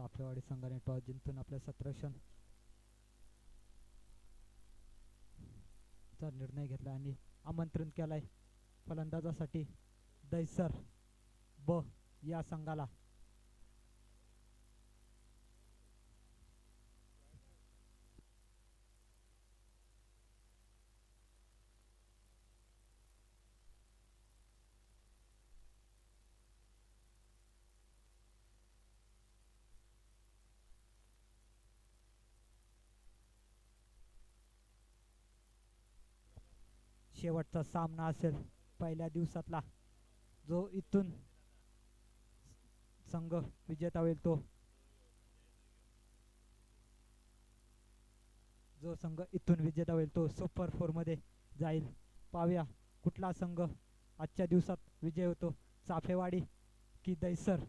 चाफेवाडी संघाने टॉस जिंकून आपल्या सत्रशन चा निर्णय घेतला आणि आमंत्रण केलाय फलंदाजासाठी दैसर ब या संघाला. शेवटचा सामना असेल पहिल्या दिवसातला. जो इथून संघ विजेता होईल तो. जो संघ इथून विजेता होईल तो सुपर फोरमध्ये जाईल. पाहूया कुठला संघ आजच्या दिवसात विजय होतो. चाफेवाडी की दैसर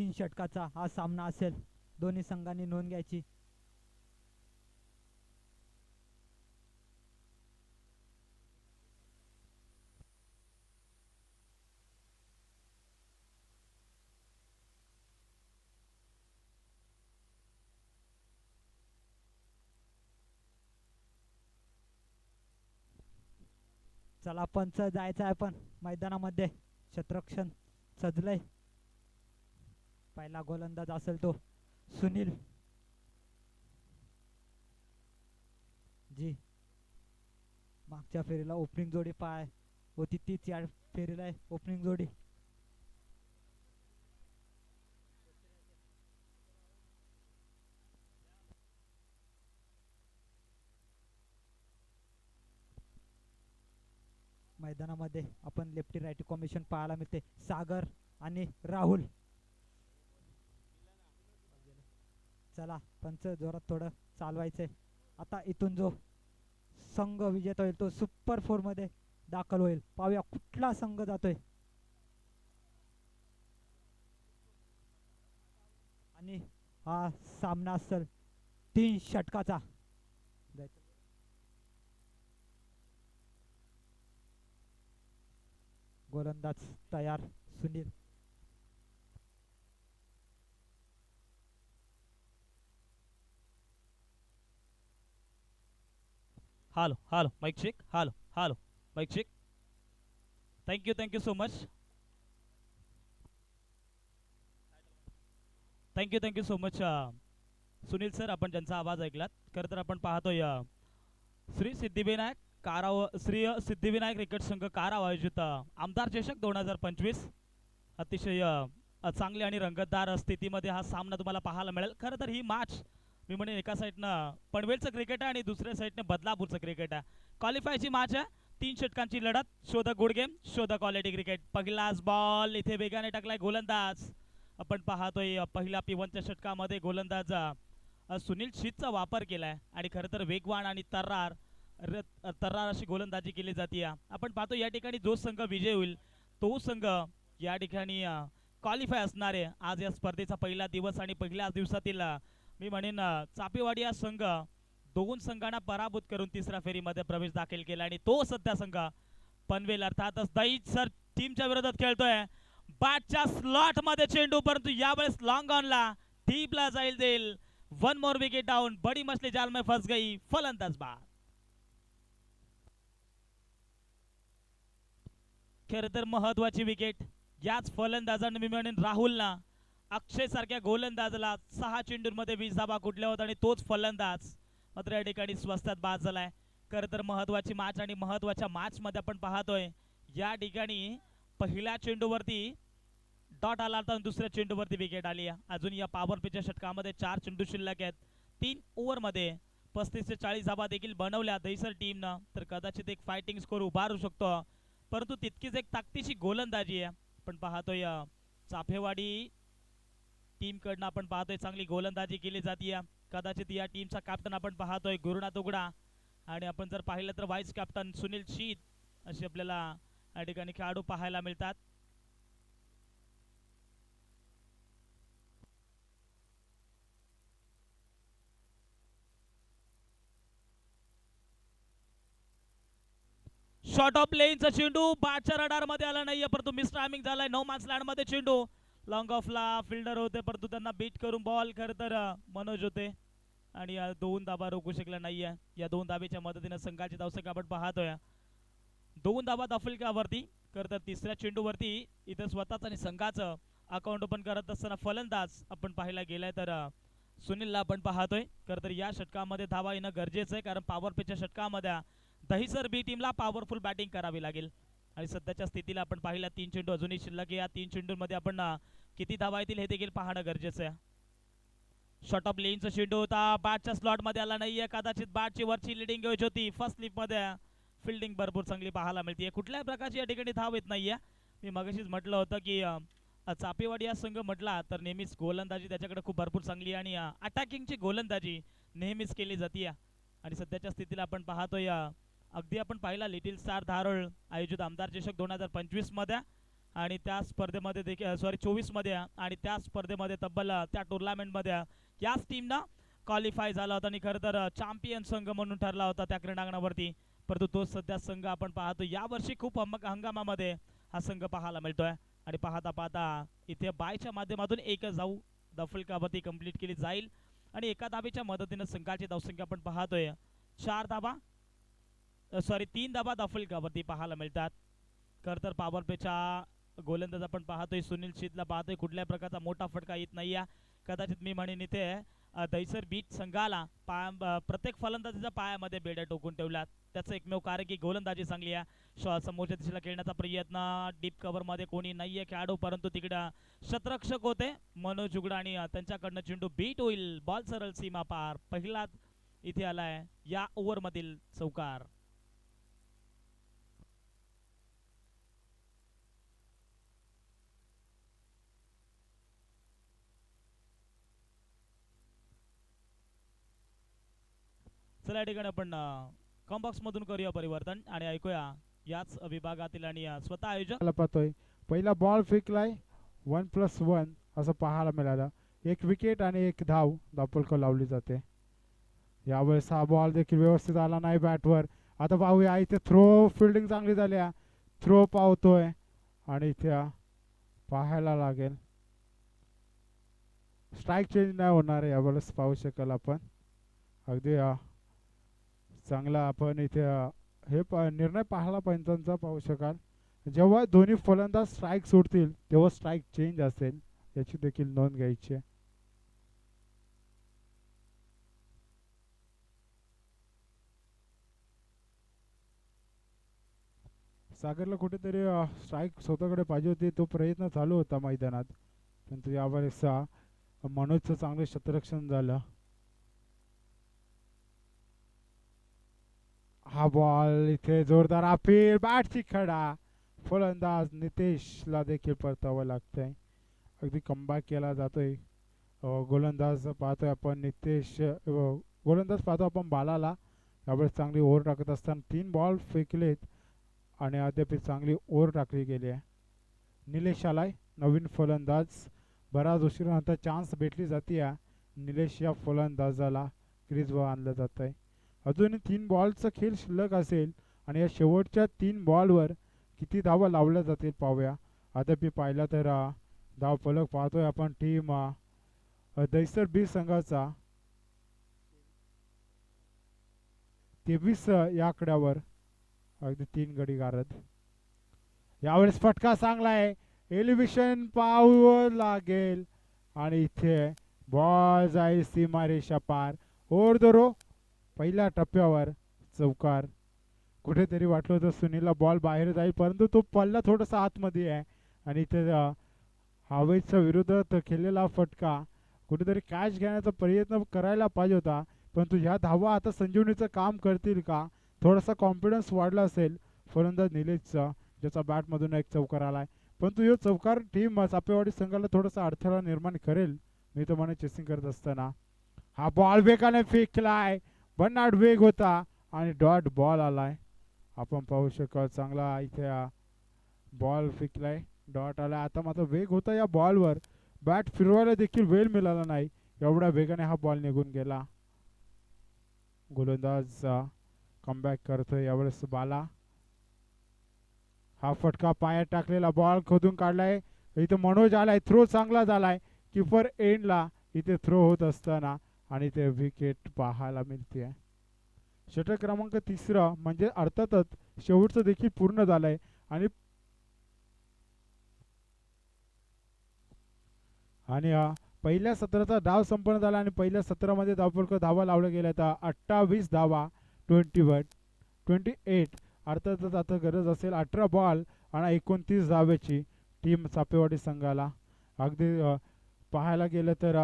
तीन षटकाचा हा सामना असेल. दोन्ही संघांनी नोंद घ्यायची. चला पंच जायचं आहे पण मैदानामध्ये. क्षत्रक्षण सजलंय. पहिला गोलंदाज असेल तो. सुनील. जी. मागच्या फेरीला ओपनिंग जोडी पाय. होती तीच या फेरीला आहे. ओपनिंग जोडी. मैदानामध्ये आपण लेफ्टी राईट कॉम्बिनेशन पाहायला मिळते. सागर आणि राहुल. चला पंच जोरात थोडं चालवायचंय. आता इथून जो संघ विजेता होईल तो सुपर फोरमध्ये दाखल होईल. पाहूया कुठला संघ जातोय. आणि हा सामना असेल तीन षटकाचा. गोलंदाज तयार Sunil. Hello, hello, mic check. Hello, hello, mic check. Thank you, thank you so thank you thank you so much Sunil sir आपण ज्यांचा आवाज ऐकलात खरं तर आपण पाहतोय uh, श्री सिद्धिविनायक काराव श्री uh, सिद्धिविनायक क्रिकेट संघ काराव आयोजित uh, आमदार चषक दोन हजार पंचवीस अतिशय चांगली आणि रंगतदार स्थितीमध्ये हा सामना तुम्हाला पाहायला मिळेल खरं तर ही मॅच मी म्हणेन एका साईडनं पनवेलचं क्रिकेट आहे आणि दुसऱ्या साईडनं बदलापूरचं क्रिकेट आहे. क्वालिफायची मॅच आहे. तीन षटकांची लढत. शोध गुड गेम शोध क्वालिटी क्रिकेट पहिलाच बॉल इथे वेगाने टाकलाय गोलंदाज. आपण पाहतोय पहिल्या पिवनच्या षटकामध्ये गोलंदाज सुनील शीतचा वापर केलाय. आणि खरं तर वेगवान आणि तर्रार तर्रार अशी गोलंदाजी केली जाते आपण पाहतो या ठिकाणी जो संघ विजय होईल तो संघ या ठिकाणी क्वालिफाय असणार आहे. आज या स्पर्धेचा पहिला दिवस आणि पहिल्याच दिवसातील मी म्हणेन चापेवाडी हा संघ दोन संघांना पराभूत करून तिसऱ्या फेरीमध्ये प्रवेश दाखल केला आणि तो सध्या संघ पनवेल अर्थातच दहीज सर टीमच्या विरोधात खेळतोय. बॅटच्या स्लॉटमध्ये चेंडू परंतु यावेळेस लॉंग ऑनला टीपला जाईल देईल. वन मोर विकेट डाऊन बडी मछली जाल में फंस गई. फलंदाज बाद. खर तर महत्वाची विकेट याच फलंदाजाने मी म्हणेन राहुलना अक्षय सारख्या गोलंदाजाला सहा चेंडूंमध्ये वीस धाबा कुठल्या होता आणि तोच फलंदाज मात्र या ठिकाणी स्वस्तात बाद झालाय. खरं तर महत्वाची मॅच आणि महत्त्वाच्या मॅच मध्ये आपण पाहतोय या ठिकाणी पहिल्या चेंडूवरती डॉट आला तर दुसऱ्या चेंडूवरती विकेट आली अजून या पॉवर पिचच्या षटकामध्ये चार चेंडू शिल्लक आहेत. तीन ओव्हरमध्ये पस्तीस ते चाळीस धाबा देखील बनवल्या दहीसर टीमनं तर कदाचित एक फायटिंग स्कोर उभारू शकतो. परंतु तितकीच एक ताकदीची गोलंदाजी आहे. आपण पाहतोय चाफेवाडी टीम कडनं आपण पाहतोय चांगली गोलंदाजी केली जाते कदाचित या टीमचा कॅप्टन आपण पाहतोय गुरुनाथ तुगडा आणि आपण जर पाहिलं तर व्हाईस कॅप्टन सुनील शीत असे आपल्याला या ठिकाणी खेळाडू पाहायला मिळतात. शॉर्ट ऑफ लेनचा चेंडू बादच्या रडारमध्ये आला नाहीये परंतु मिस टायमिंग झालाय नऊ मार्च लँडमध्ये चेंडू. लॉंग ऑफला फिल्डर होते परंतु त्यांना बीट करून बॉल खरं तर मनोज होते. आणि या दोन धाबा रोखू शकला नाहीये. या दोन धाबेच्या मदतीने संघाची धावसंख्या आपण पाहतोय. दोन धाबा दाफलकावरती खरं तर तिसऱ्या चेंडूवरती इथं स्वतःच आणि संघाचं अकाउंट ओपन करत असताना फलंदाज आपण पाहायला गेलाय तर सुनीलला आपण पाहतोय. खरं तर या षटकामध्ये धावा येणं गरजेचं आहे कारण पॉवर पेच्या षटकामध्ये दहिसर बी टीमला पॉवरफुल बॅटिंग करावी लागेल. आणि सध्याच्या स्थितीला आपण पाहिला तीन चेंडू अजूनही शिल्लक या तीन चेंडूंमध्ये आपण किती धावा येतील हे देखील पाहणं गरजेचं आहे. शॉर्ट ऑफ लेनचा चेंडू होता. बॅटच्या स्लॉटमध्ये आला नाहीये. कदाचित बॅटची वरची लिडिंग घ्यायची होती. फर्स्ट स्लिपमध्ये फिल्डिंग भरपूर चांगली पाहायला मिळते कुठल्याही प्रकारची या ठिकाणी धाव येत नाहीये. मी मगाशीच म्हटलं होतं की चापेवाडी हा संघ म्हटला तर नेहमीच गोलंदाजी त्याच्याकडे खूप भरपूर चांगली आणि अटॅकिंगची गोलंदाजी नेहमीच केली जाते आणि सध्याच्या स्थितीला आपण पाहतोय या अगदी आपण पाहिला लिटिल स्टार धारोळ आयोजित आमदार चषक दोन हजार पंचवीसमध्ये. आणि त्या स्पर्धेमध्ये देखील सॉरी चोवीसमध्ये आणि त्या स्पर्धेमध्ये तब्बल त्या टुर्नामेंटमध्ये याच टीमनं क्वालिफाय झाला होता आणि खरं तर चॅम्पियन संघ म्हणून ठरला होता त्या क्रीडांगणावरती. परंतु तो सध्या संघ आपण पाहतो यावर्षी खूप हंगामामध्ये हा संघ पाहायला मिळतोय. आणि पाहता पाहता इथे बायच्या माध्यमातून एक जाऊ दफलकावरती कंप्लीट केली जाईल. आणि एका धाबेच्या मदतीनं संघाची धावसंख्या आपण पाहतोय. चार धाबा सॉरी तीन धाबा दफलकावरती पाहायला मिळतात. खरं तर पावर पेच्या गोलंदाज आपण पाहतोय सुनील शीतला पाहतोय कुठल्या प्रकारचा मोठा फटका येत नाही कदाचित मी म्हणेन इथे दहिसर बीट संघाला पाया प्रत्येक फलंदाजीच्या पायामध्ये बेड्या टोकून ठेवल्यात. त्याचं एकमेव कार्य की गोलंदाजी चांगली आहे. शॉ समोरच्या दिशेला खेळण्याचा प्रयत्न डीप कव्हरमध्ये मध्ये कोणी नाहीये खेळाडू परंतु तिकडं शतरक्षक होते मनोज उगडा आणि त्यांच्याकडनं चेंडू बीट होईल. बॉल सरळ सीमा पार. पहिलाच इथे आलाय या ओव्हरमधील चौकार. चला या ठिकाणी आपण कॉम्बॉक्समधून करूया परिवर्तन आणि ऐकूया याच विभागातील आणि स्वतः आयोजक. पाहतोय. पहिला बॉल फेकलाय. वन प्लस वन असं पाहायला मिळालं. एक विकेट आणि एक धाव दापोलकर लावली जाते. यावेळेस हा बॉल देखील व्यवस्थित आला नाही बॅटवर आता पाहूया इथे थ्रो फिल्डिंग चांगली झाली थ्रो पावतोय आणि इथे पाहायला लागेल. स्ट्राईक चेंज नाही होणार यावेळेस पाहू शकेल आपण. अगदी चांगला आपण इथे हे प निर्णय पाहायला पंचांचा पाहू शकाल. जेव्हा दोन्ही फलंदाज स्ट्राईक सोडतील तेव्हा स्ट्राईक चेंज असेल याची देखील नोंद घ्यायची आहे. सागरला कुठेतरी स्ट्राईक स्वतःकडे पाहिजे होती तो प्रयत्न चालू होता मैदानात. परंतु यावेळेस मनोजचं चांगलं शतरक्षण झालं. हा बॉल इथे जोरदार. अपील बॅटची खडा फलंदाज नितेशला देखील परतावं लागतंय. अगदी कमबॅक केला जातोय. गोलंदाज पाहतोय आपण नितेश गोलंदाज पाहतो आपण बालाला. यावेळेस चांगली ओव्हर टाकत असताना तीन बॉल फेकलेत आणि अद्याप चांगली ओव्हर टाकली गेली आहे. निलेश आलाय नवीन फलंदाज. बराच उशिरानंतर चान्स भेटली जाते निलेश या फलंदाजाला क्रीजवर आणलं जात आहे अजूनही तीन बॉलचा खेळ शिल्लक असेल आणि या शेवटच्या तीन बॉलवर किती धावा लावल्या जातील पाहूया. अद्याप पाहिला तर धाव फलक पाहतोय आपण टीम दैसर बी संघाचा. तेवीस या आकड्यावर. अगदी तीन गडी गारद. यावेळेस फटका चांगला आहे. एलिव्हिशन पाहावं लागेल. आणि इथे बॉल जाईल सीमारेषा पार. ओर दरो पहिल्या टप्प्यावर चौकार. कुठेतरी वाटलं होतं सुनीलला बॉल बाहेर जाईल परंतु तो पल्ला थोडासा आतमध्ये आहे. आणि इथे हवेचा विरोधात खेळलेला फटका. कुठेतरी कॅच घेण्याचा प्रयत्न करायला पाहिजे होता परंतु ह्या धावा आता संजीवनीचं काम करतील का? थोडासा कॉन्फिडन्स वाढला असेल फलंदाज निलेशचा ज्याचा बॅटमधून एक चौकार आलाय. परंतु ह्यो चौकार टीम सापेवाडी संघाला थोडासा अडथळा निर्माण करेल मी तुम्हाला म्हणे चेसिंग करत असताना. हा बॉल वेगाने फेकलाय. भन्नाट वेग होता आणि डॉट बॉल आलाय. आपण पाहू शकतो चांगला इथे बॉल फेकलाय. डॉट आलाय. आता मात्र वेग होता या बॉलवर. बॅट फिरवायला देखील वेळ मिळाला नाही. एवढ्या वेगाने हा बॉल निघून गेला. गोलंदाज कमबॅक करतोय यावेळेस बाला. हा फटका पायात टाकलेला बॉल खोदून काढलाय. इथे मनोज आलाय. थ्रो चांगला झालाय. किपर एंडला इथे थ्रो होत असताना आणि ते विकेट पाहायला मिळते षटक क्रमांक तिसरा म्हणजे अर्थातच शेवटचं देखील पूर्ण झालंय आणि आणि पहिल्या सत्राचा डाव संपन्न झाला आणि पहिल्या सत्रामध्ये धावफलक धावा लावला गेला तर अठ्ठावीस धावा ट्वेंटी वन ट्वेंटी एट अर्थातच आता गरज असेल अठरा बॉल आणि एकोणतीस धावेची टीम सापेवाडी संघाला. अगदी पाहायला गेलं तर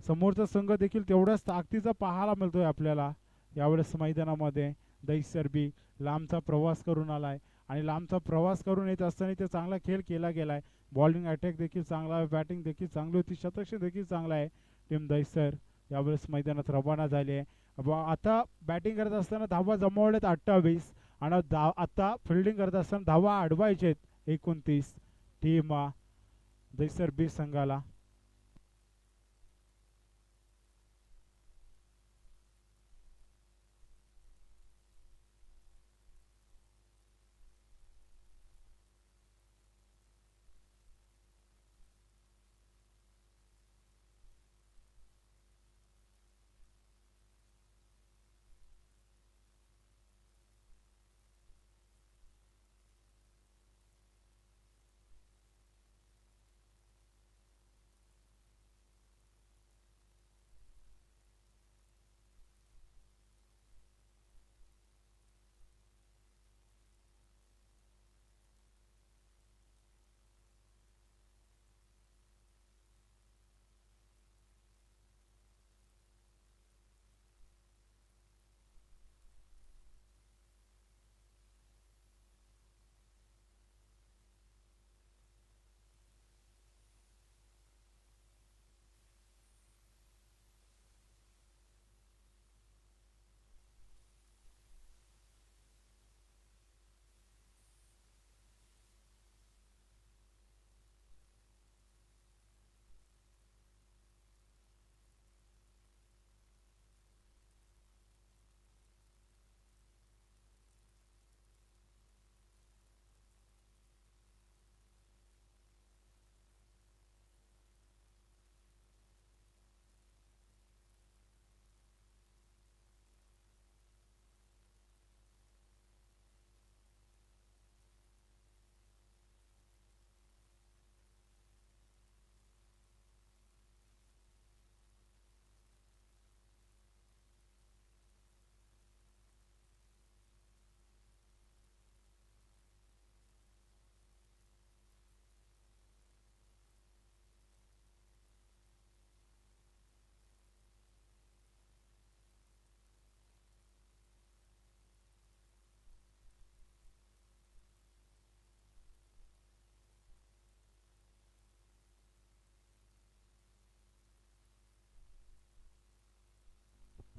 समोरचा संघ देखील तेवढ्याच ताकदीचा पाहायला मिळतोय आपल्याला. यावेळेस मैदानामध्ये दहीसरबी लांबचा प्रवास करून आलाय. आणि लांबचा प्रवास करून येत असताना ते चांगला खेळ केला गेलाय. बॉलिंग अटॅक देखील चांगला आहे. बॅटिंग देखील चांगली होती. शतक्ष देखील चांगला आहे. टीम दहीसर यावेळेस मैदानात रवाना झाली आहे. आता बॅटिंग करत असताना धावा जमवल्यात अठ्ठावीस. आणि धा आता फिल्डिंग करत असताना धावा अडवायचे आहेत एकोणतीस. टीम दहीसर बी संघाला.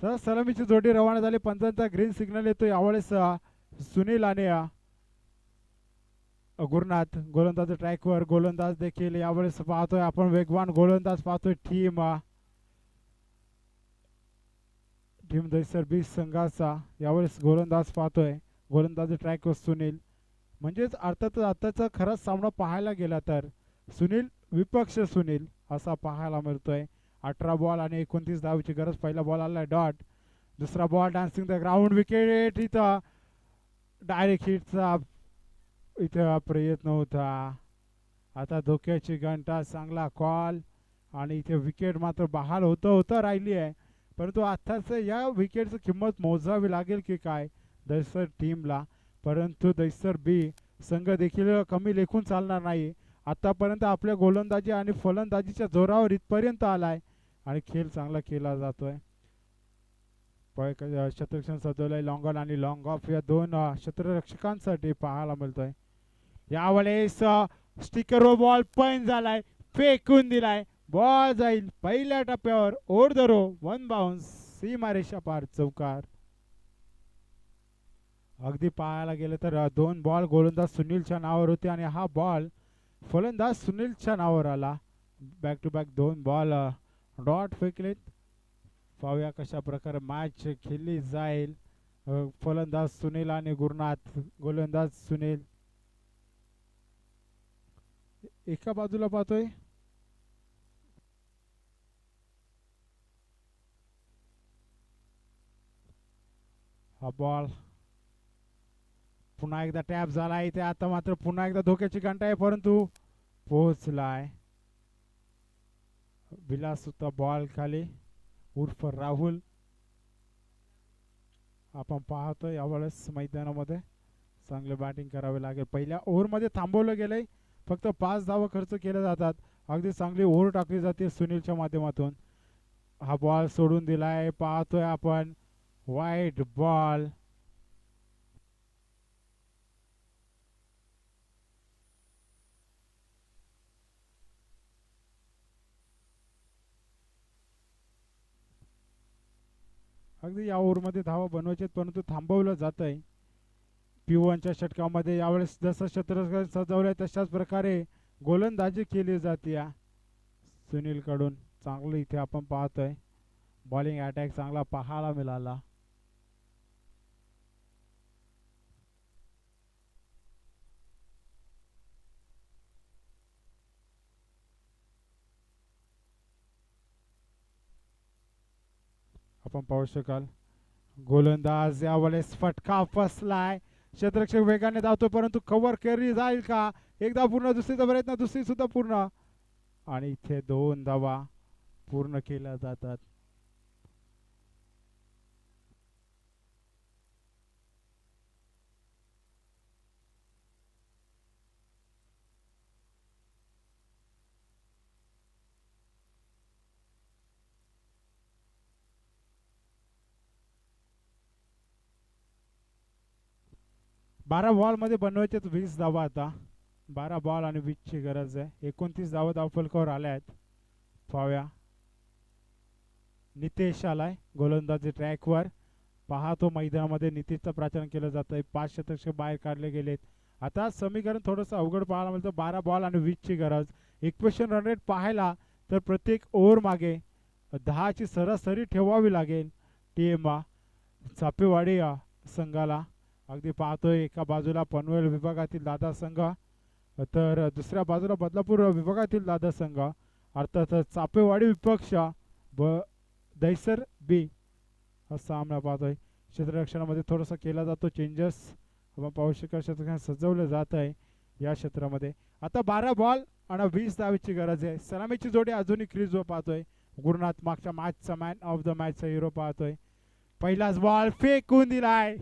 तर सलामीची जोडी रवाना झाली. पंचांचा ग्रीन सिग्नल येतो यावेळेस सुनील आणि गुरुनाथ. गोलंदाज ट्रॅकवर. गोलंदाज देखील यावेळेस पाहतोय. आपण वेगवान गोलंदाज पाहतोय. टीम टीम दैसर बीस संघाचा. यावेळेस गोलंदाज पाहतोय. गोलंदाज ट्रॅकवर सुनील. म्हणजेच अर्थातच आताचा खराच सामना पाहायला गेला तर सुनील विपक्ष सुनील असा पाहायला मिळतोय. अठरा बॉल आणि एकोणतीस धावची गरज. पहिला बॉल आलाय डॉट दुसरा ball dancing the ground wicket इथं. डायरेक्ट हिटचा इथं प्रयत्न होता. आता धोक्याची घंटा चांगला कॉल आणि इथे विकेट मात्र बहाल होतं होतं राहिली आहे. परंतु आत्ताच या विकेटची किंमत मोजावी लागेल की काय? दैसर टीमला परंतु दैसर बी संघ देखील कमी लेखून चालणार नाही. आतापर्यंत आपल्या गोलंदाजी आणि फलंदाजीच्या जोरावर इथपर्यंत आलाय आणि खेळ चांगला केला जातोय. पळ- क- शतरक्षण सजवलं लॉंग ऑन आणि लॉंग ऑफ या दोन शत्ररक्षकांसाठी क्षेत्ररक्षकांसाठी पाहायला मिळतोय. यावेळेस स्टिकरवर बॉल पण झालाय फेकून दिलाय. बॉल जाईल पहिल्या टप्प्यावर. ओढ धरो. वन बाउन्स सीमारेषा पार. चौकार. अगदी पाहायला गेलं तर दोन बॉल गोलंदाज सुनीलच्या नावावर होते आणि हा बॉल फलंदाज सुनीलच्या नावावर आला बॅक टू बॅक दोन बॉल डॉट फेकलेत. पाहूया कशा प्रकारे मॅच खेळली जाईल फलंदाज सुनील आणि गुरुनाथ. गोलंदाज सुनील. एका बाजूला पाहतोय. हा बॉल पुन्हा एकदा टॅप झाला इथे. आता मात्र पुन्हा एकदा धोक्याची घंटा आहे परंतु पोहोचलाय. विलास सुद्धा बॉल खाली. उर्फ राहुल. आपण पाहतोय यावेळेस मैदानामध्ये. चांगलं बॅटिंग करावे लागेल. पहिल्या ओव्हरमध्ये थांबवलं गेलंय. फक्त पाच धावा खर्च केले जातात. अगदी चांगली ओव्हर टाकली जाते सुनीलच्या माध्यमातून. हा बॉल सोडून दिलाय. पाहतोय आपण. वाईट बॉल अगदी या ओव्हरमध्ये धावा बनवायचे परंतु थांबवलं जात आहे पिवनच्या षटकामध्ये यावेळेस जसं छत्र सजवलं आहे तशाच प्रकारे गोलंदाजी केली जाते या सुनीलकडून. चांगलं इथे आपण पाहतोय. बॉलिंग अटॅक चांगला पाहायला मिळाला. आपण पाहू शकाल. गोलंदाज यावेळेस फटका फसलाय क्षेत्रक्षक वेगाने धावतो परंतु कव्हर केली जाईल का? एकदा पूर्ण दुसरीचा प्रयत्न दुसरी सुद्धा पूर्ण. आणि इथे दोन धावा पूर्ण केल्या जातात. बारा बॉलमध्ये बनवायचे वीस धावा आता. बारा बॉल आणि वीसची गरज आहे. एकोणतीस धावा धावफलकावर आल्या आहेत. पाहूया. नितेश आलाय गोलंदाजी ट्रॅकवर पाहतो मैदानामध्ये नितेशचं प्राचरण केलं जातं आहे पाच शतक बाहेर काढले गेलेत. आता समीकरण थोडंसं अवघड पाहायला मिळतं. बारा बॉल आणि वीसची गरज. इक्वेशन रन रेट पाहायला तर प्रत्येक ओव्हर मागे दहाची सरासरी ठेवावी लागेल. टीम चापेवाडी संघाला. अगदी पाहतोय एका बाजूला पनवेल विभागातील दादा संघ तर दुसऱ्या बाजूला बदलापूर विभागातील दादा संघ अर्थात चापेवाडी विपक्ष ब दैसर बी हा सामना पाहतोय. क्षेत्ररक्षणामध्ये थोडासा केला जातो चेंजेस आपण पाहू शकाल क्षेत्ररक्षण सजवलं जात आहे या क्षेत्रामध्ये. आता बारा बॉल आणि वीस धावेची गरज आहे. सलामीची जोडी अजूनही क्रीजवर पाहतोय. गुरुनाथ मागच्या मॅचचा मॅन ऑफ द मॅचचा हिरो पाहतोय. पहिलाच बॉल फेकून दिलाय.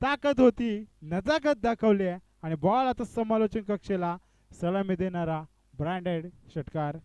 ताकद होती नजाकत दाखवली आहे. आणि बॉल आता समालोचन कक्षेला सलामी देणारा ब्रँडेड षटकार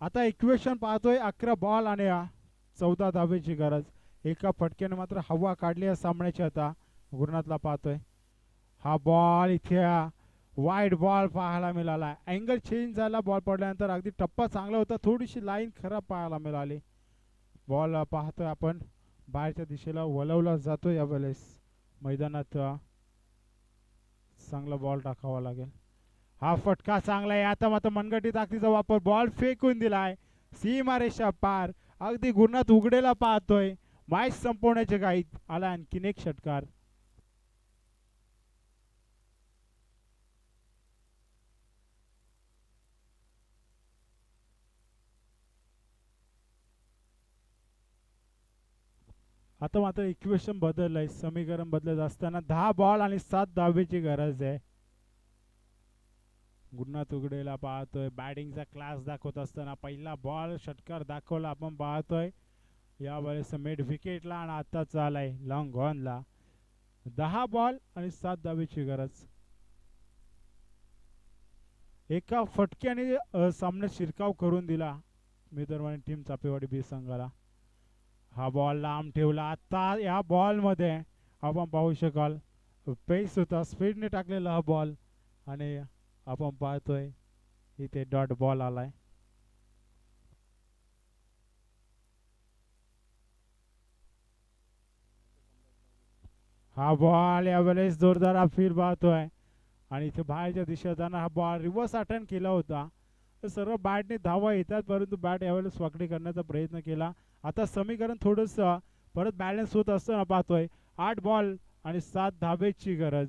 आता इक्वेशन पाहतोय अकरा बॉल आणि चौदा धावेची गरज. एका फटक्याने मात्र हवा काढली आहे सामन्याची आता. गुरुनाथला पाहतोय. हा बॉल इथे वाईट बॉल पाहायला मिळाला. अँगल चेंज झाला बॉल पडल्यानंतर अगदी टप्पा चांगला होता. थोडीशी लाईन खराब पाहायला मिळाली. बॉल पाहतोय आपण. बाहेरच्या दिशेला वलवला जातो यावेळेस. मैदानात चांगला बॉल टाकावा लागेल. हा फटका चांगला आहे. आता मात्र मनगटी ताकदीचा वापर बॉल फेकून दिलाय. सीमारेषा पार अगदी गुणात उघडेला पाहतोय. मॅच संपवण्याच्या गाईत आला आणखीन एक षटकार. आता मात्र इक्वेशन बदललंय. समीकरण बदलत असताना दहा बॉल आणि सात धावेची गरज आहे. गुन्हा तुगडेला पाहतोय. बॅटिंगचा क्लास दाखवत असताना पहिला बॉल षटकार दाखवला आपण पाहतोय. यावेळेस मेड विकेटला आणि आता चालाय लॉंग ऑनला दहा बॉल आणि सात धावेची गरज. एका फटक्याने सामने शिरकाव करून दिला मित्रवाणी टीम चापेवाडी बी संघाला. हा बॉल लांब ठेवला. आता या बॉलमध्ये आपण पाहू शकाल. पेस होता. स्पीडने टाकलेला हा बॉल आणि आपण पाहतोय इथे डॉट बॉल आलाय. हा बॉल यावेळेस जोरदार फिर पाहतोय आणि इथे बाहेरच्या दिशेत जाणार हा बॉल रिव्हर्स अटेंड केला होता. तर सर्व बॅटने धावा येतात परंतु बॅट यावेळेस वाकडी करण्याचा प्रयत्न केला. आता समीकरण थोडंसं परत बॅलन्स होत असताना पाहतोय. आठ बॉल आणि सात धाबेची गरज.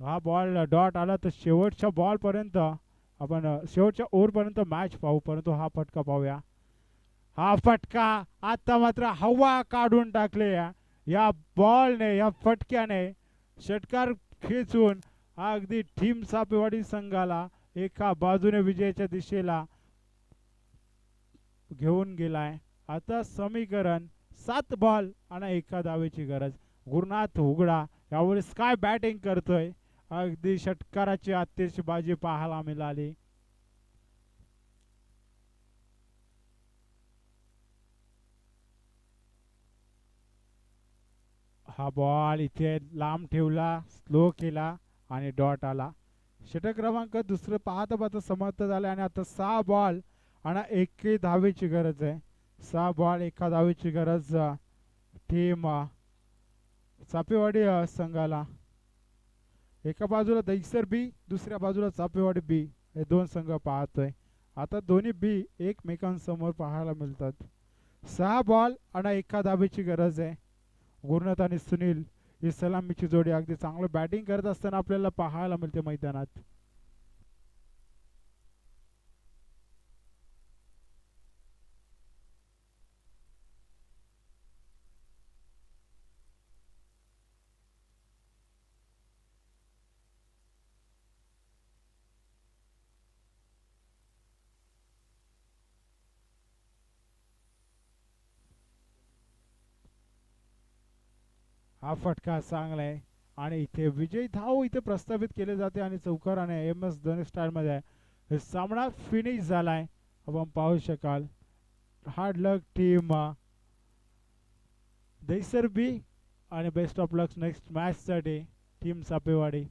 हा बॉल डॉट आला तर शेवटच्या बॉल पर्यंत आपण शेवटच्या ओव्हर पर्यंत मॅच पाहू. परंतु हा फटका पाहूया. हा फटका आता मात्र हवा काढून टाकले या. बॉलने या फटक्याने षटकार खेचून अगदी टीम सापेवाडी संघाला एका बाजूने विजयाच्या दिशेला घेऊन गेलाय. आता समीकरण सात बॉल आणि एका दावेची गरज. गुरुनाथ उघडा यावेळेस काय बॅटिंग करतोय? अगदी षटकाराची आतिषबाजी बाजी पाहायला मिळाली हा बॉल इथे लांब ठेवला स्लो केला आणि डॉट आला. षटक क्रमांक दुसरं पाहता पाहता समाप्त झालं आणि आता सहा बॉल आणि एकही धावेची गरज आहे. सहा बॉल एका धावेची गरज टीम चापेवाडी संघाला. एका बाजूला दैसर बी दुसऱ्या बाजूला चापेवाडी बी हे दोन संघ पाहतोय. आता दोन्ही बी एकमेकांसमोर पाहायला मिळतात. सहा बॉल आणि एका धाबेची गरज आहे. गुरुनाथ आणि सुनील ही सलामीची जोडी अगदी चांगलं बॅटिंग करत असताना आपल्याला पाहायला मिळते मैदानात. हा फटका चांगला आहे. आणि इथे विजय धाव इथे प्रस्थापित केले जाते आणि चौकाराने एम एस धोनी स्टारमध्ये हे सामना फिनिश झालाय. आपण पाहू शकाल. हार्ड लक टीम दैसर बी आणि बेस्ट ऑफ लक्स नेक्स्ट मॅचसाठी टीम सापेवाडी.